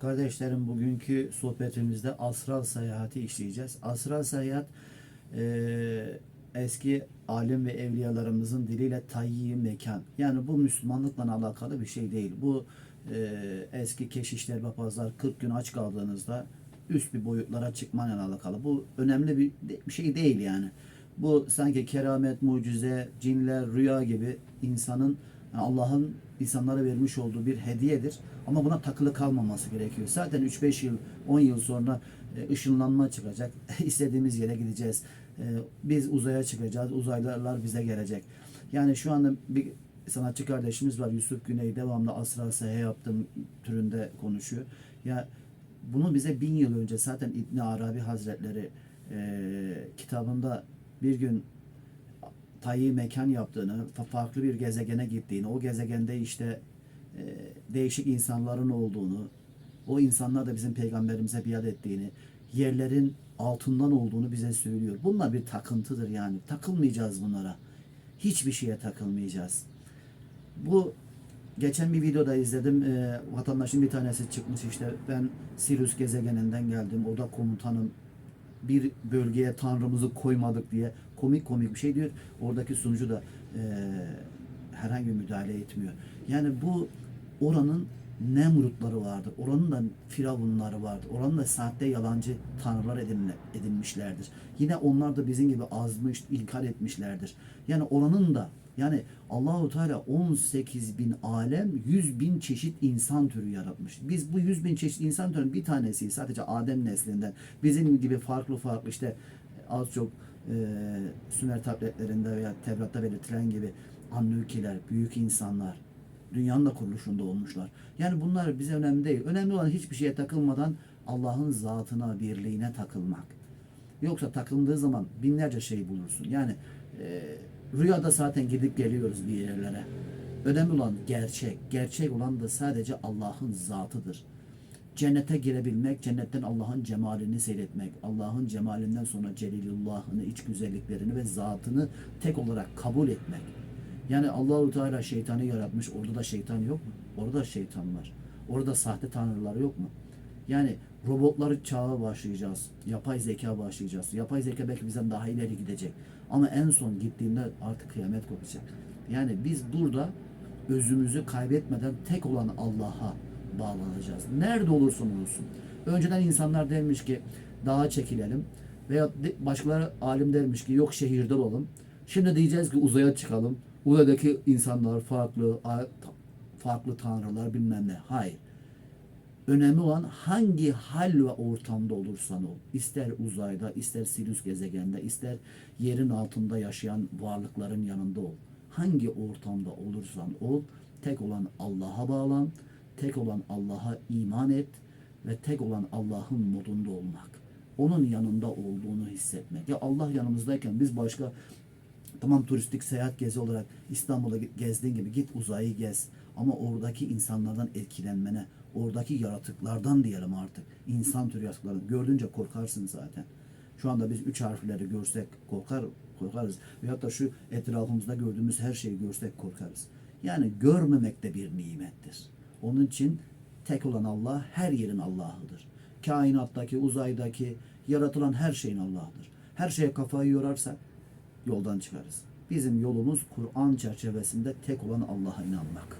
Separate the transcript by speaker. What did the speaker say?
Speaker 1: Kardeşlerim bugünkü sohbetimizde asral seyahati işleyeceğiz. Asral seyahat e, eski alim ve evliyalarımızın diliyle tayyi mekan. Yani bu Müslümanlıkla alakalı bir şey değil. Bu e, eski keşişler papazlar 40 gün aç kaldığınızda üst bir boyutlara çıkmayla alakalı. Bu önemli bir, bir şey değil yani. Bu sanki keramet, mucize, cinler, rüya gibi insanın yani Allah'ın insanlara vermiş olduğu bir hediyedir. Ama buna takılı kalmaması gerekiyor. Zaten 3-5 yıl, 10 yıl sonra e, ışınlanma çıkacak. İstediğimiz yere gideceğiz. E, Biz uzaya çıkacağız. Uzaylılar bize gelecek. Yani şu anda bir sanatçı kardeşimiz var Yusuf Güney devamlı asra sehe yaptım türünde konuşuyor. Ya bunu bize bin yıl önce zaten İbn Arabi Hazretleri e, kitabında bir gün tayyi mekan yaptığını, fa- farklı bir gezegene gittiğini, o gezegende işte e, değişik insanların olduğunu, o insanlar da bizim peygamberimize biat ettiğini, yerlerin altından olduğunu bize söylüyor. Bunlar bir takıntıdır yani. Takılmayacağız bunlara. Hiçbir şeye takılmayacağız. Bu geçen bir videoda izledim. E, vatandaşın bir tanesi çıkmış işte ben Sirius gezegeninden geldim. O da komutanım bir bölgeye tanrımızı koymadık diye komik komik bir şey diyor. Oradaki sunucu da e, herhangi bir müdahale etmiyor. Yani bu oranın Nemrutları vardır. Oranın da firavunları vardır. Oranın da sahte yalancı tanrılar edinle, edinmişlerdir. Yine onlar da bizim gibi azmış, inkar etmişlerdir. Yani oranın da yani Allahu Teala 18 bin alem, 100 bin çeşit insan türü yaratmış. Biz bu 100 bin çeşit insan türünün bir tanesi sadece Adem neslinden. Bizim gibi farklı farklı işte az çok e, Sümer tabletlerinde veya Tevrat'ta belirtilen gibi Annukiler, büyük insanlar, dünyanın da kuruluşunda olmuşlar. Yani bunlar bize önemli değil. Önemli olan hiçbir şeye takılmadan Allah'ın zatına, birliğine takılmak. Yoksa takıldığı zaman binlerce şey bulursun. Yani e, rüyada zaten gidip geliyoruz bir yerlere. Önemli olan gerçek. Gerçek olan da sadece Allah'ın zatıdır. Cennete girebilmek, cennetten Allah'ın cemalini seyretmek, Allah'ın cemalinden sonra Celilullah'ını, iç güzelliklerini ve zatını tek olarak kabul etmek. Yani Allahu Teala şeytanı yaratmış. Orada da şeytan yok mu? Orada da şeytan var. Orada sahte tanrılar yok mu? Yani robotları çağa başlayacağız. Yapay zeka başlayacağız. Yapay zeka belki bizden daha ileri gidecek. Ama en son gittiğinde artık kıyamet kopacak. Yani biz burada özümüzü kaybetmeden tek olan Allah'a bağlanacağız. Nerede olursa olsun. Önceden insanlar dermiş ki dağa çekilelim. Veya başkaları alim dermiş ki yok şehirde olalım. Şimdi diyeceğiz ki uzaya çıkalım. Uzaydaki insanlar farklı, farklı tanrılar bilmem ne. Hayır. Önemli olan hangi hal ve ortamda olursan ol. İster uzayda, ister Sirius gezegende, ister yerin altında yaşayan varlıkların yanında ol. Hangi ortamda olursan ol, tek olan Allah'a bağlan, tek olan Allah'a iman et ve tek olan Allah'ın modunda olmak. Onun yanında olduğunu hissetmek. Ya Allah yanımızdayken biz başka Tamam turistik seyahat gezi olarak İstanbul'a gezdiğin gibi git uzayı gez. Ama oradaki insanlardan etkilenmene, oradaki yaratıklardan diyelim artık. insan türü yaratıklardan gördüğünce korkarsın zaten. Şu anda biz üç harfleri görsek korkar, korkarız. Veyahut da şu etrafımızda gördüğümüz her şeyi görsek korkarız. Yani görmemek de bir nimettir. Onun için tek olan Allah her yerin Allah'ıdır. Kainattaki, uzaydaki, yaratılan her şeyin Allah'ıdır. Her şeye kafayı yorarsak yoldan çıkarız. Bizim yolumuz Kur'an çerçevesinde tek olan Allah'a inanmak.